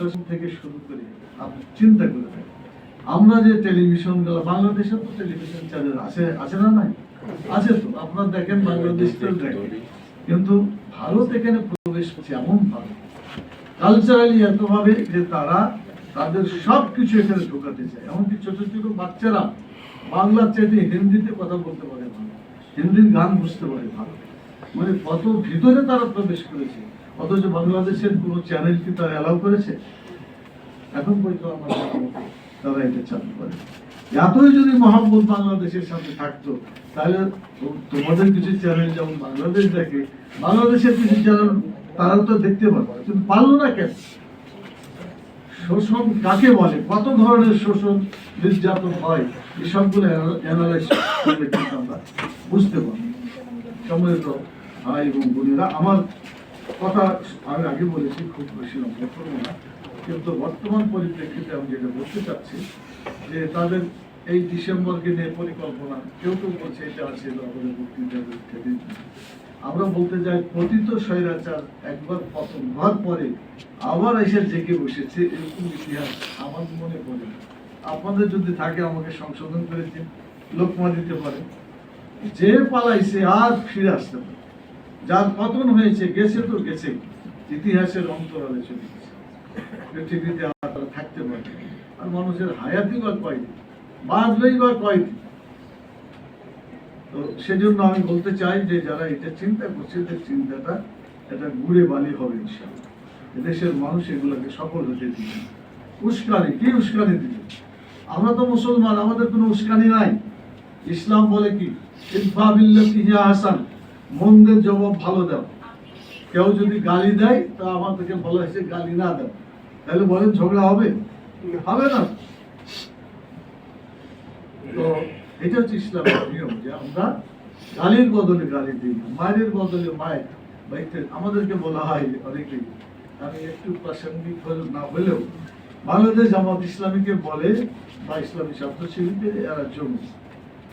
সন্ত্রাস থেকে শুরু করে আপনি চিন্তা করে দেখেন আমরা যে টেলিভিশন বাংলাদেশে তো টেলিভিশন চ্যানেল আছে আছে না নাই? আছে তো। আপনারা দেখেন বাংলাদেশ কিন্তু ভারত এখানে প্রবেশ করছে এমন ভাবে কালচারালি এতভাবে যে তারা তাদের সব কিছু এখানে ঢোকাতে চায়। এমনকি ছোট ছোট বাচ্চারা বাংলার চাইতে হিন্দিতে কথা বলতে পারে ভালো। হিন্দির গান বুঝতে পারে ভালো। মানে কত ভিতরে তারা প্রবেশ করেছে। অথচ বাংলাদেশের কোনো চ্যানেল কি তারা অ্যালাউ করেছে? এখন পর্যন্ত আমার তারা এটা চালু করে এতই যদি মহাব্বত বাংলাদেশের সাথে থাকতো, তাহলে তোমাদের কিছু চ্যানেল যেমন বাংলাদেশ দেখে, বাংলাদেশের কিছু চ্যানেল তারা তো দেখতে পারবে। কিন্তু পারল না কেন? শোষণ কাকে বলে? কত ধরনের শোষণ নির্যাতন হয়? এই সবগুলো অ্যানালাইজ করলে কিন্তু আমরা বুঝতে পারি সম্মানিত ভাই এবং বোনেরা, আমার কথা আমি আগে বলেছি, খুব বেশি না। কিন্তু বর্তমান পরিপ্রেক্ষিতে আমি যেটা বলতে চাচ্ছি, যে তাদের এই ডিসেম্বরকে নিয়ে পরিকল্পনা, কেউ কেউ বলছে এটা আছে আমরা বলতে যাই পতিত স্বৈরাচার একবার পতন হওয়ার পরে আবার এসে জেগে বসেছে, এরকম ইতিহাস আমার মনে পড়ে আপনাদের যদি থাকে, আমাকে সংশোধন করে দিন, লোকমা দিতে পারে। যে পালাইছে আর ফিরে আসতে পারে যার পতন হয়েছে, গেছে তো গেছে ইতিহাসের অন্তরালে চলে গেছে। পৃথিবীতে আর থাকতে পারে আর মানুষের হায়াতি বা কয়দিন? বাঁচবেই বা কয়দিন? তো সেজন্য আমি বলতে চাই যে যারা এটা চিন্তা করছে যে চিন্তাটা এটা ঘুরে বালি হবে ইনশাআল্লাহ। দেশের মানুষ এগুলোকে সফল হতে দিবে। উস্কানি, কি উস্কানি দিবে? আমরা তো মুসলমান, আমাদের কোনো উস্কানি নাই। ইসলাম বলে কি? ইদফা বিল্লাতি হিয়া হাসান। মন্দের জবাব ভালো দাও কেউ যদি গালি দেয়, তা আমাদেরকে বলা হয়েছে গালি না দাও তাহলে বলেন ঝগড়া হবে? হবে না। তো এটা হচ্ছে ইসলামের নিয়ম যে আমরা গালির বদলে গালি দিই মায়ের বদলে মায়ের। বাইতে আমাদেরকে বলা হয় অনেকে আমি একটু প্রাসঙ্গিক না হলেও, বাংলাদেশ জামাত ইসলামীকে বলে বা ইসলামী ছাত্র শিল্পীর এরা জমি।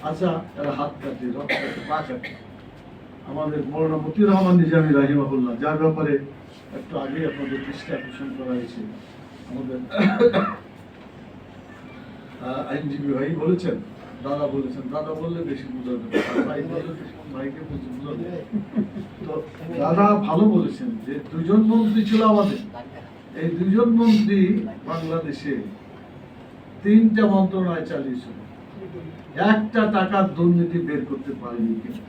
আচ্ছা এরা হাত কাটে রথ কাটে, পা কাটে। আমাদের মৌলানা মতিউর রহমান নিজামী রাহিমাহুল্লাহ, যার ব্যাপারে একটু আগে আপনাদের দৃষ্টি আকর্ষণ করা হয়েছে। আমাদের আইনজীবী ভাই বলেছেন, দাদা বলেছেন, দাদা বললে বেশি ভাই বললে ভাইকে বুঝে বোঝাবে তো দাদা ভালো বলেছেন যে দুজন মন্ত্রী ছিল আমাদের। এই দুজন মন্ত্রী বাংলাদেশে তিনটা মন্ত্রণালয় চালিয়েছিল। একটা টাকার দুর্নীতি বের করতে পারেনি কিন্তু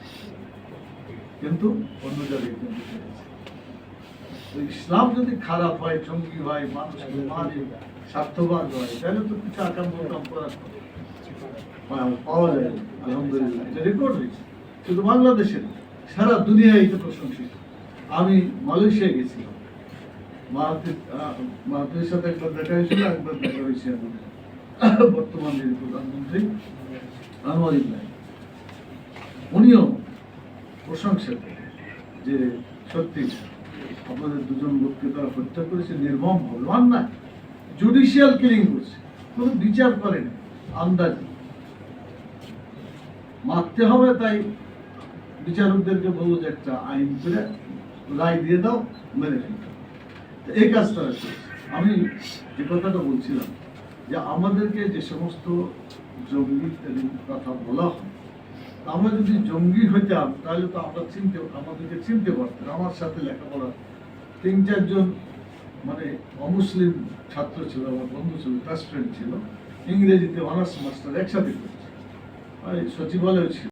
কিন্তু অন্য জায়গায় কিন্তু ইসলাম যদি খারাপ হয় জঙ্গি হয় মানুষকে মারে স্বার্থবান হয় তাহলে তো কিছু আকাম বোকাম করার পাওয়া যায়। আলহামদুলিল্লাহ এটা রেকর্ড হয়েছে। শুধু বাংলাদেশে না, সারা দুনিয়ায় এটা প্রশংসিত। আমি মালয়েশিয়া গেছিলাম। মাহাতির সাথে একবার দেখা হয়েছিল একবার দেখা হয়েছে বর্তমান প্রধানমন্ত্রী আনোয়ার উনিও প্রশংসা যে সত্যি আপনাদের দুজন লোককে তারা হত্যা করেছে, নির্মম না জুডিশিয়াল কিলিং করছে। কোনো বিচার করে না, আন্দাজে। মারতে হবে তাই বিচারকদেরকে বলব যে একটা আইন করে রায় দিয়ে দাও মেরে ফেলতে এই কাজ তারা আমি যে কথাটা বলছিলাম যে আমাদেরকে যে সমস্ত জঙ্গি কথা বলা হয় আমরা যদি জঙ্গি হইতাম, তাহলে তো আমরা চিনতে আমাদেরকে চিনতে পারতাম আমার সাথে লেখাপড়া তিন চারজন মানে অমুসলিম ছাত্র ছিল, আমার বন্ধু ছিল ক্লাস ফ্রেন্ড ছিল, ইংরেজিতে অনার্স মাস্টার একসাথে করছে। সচিবালয় ছিল।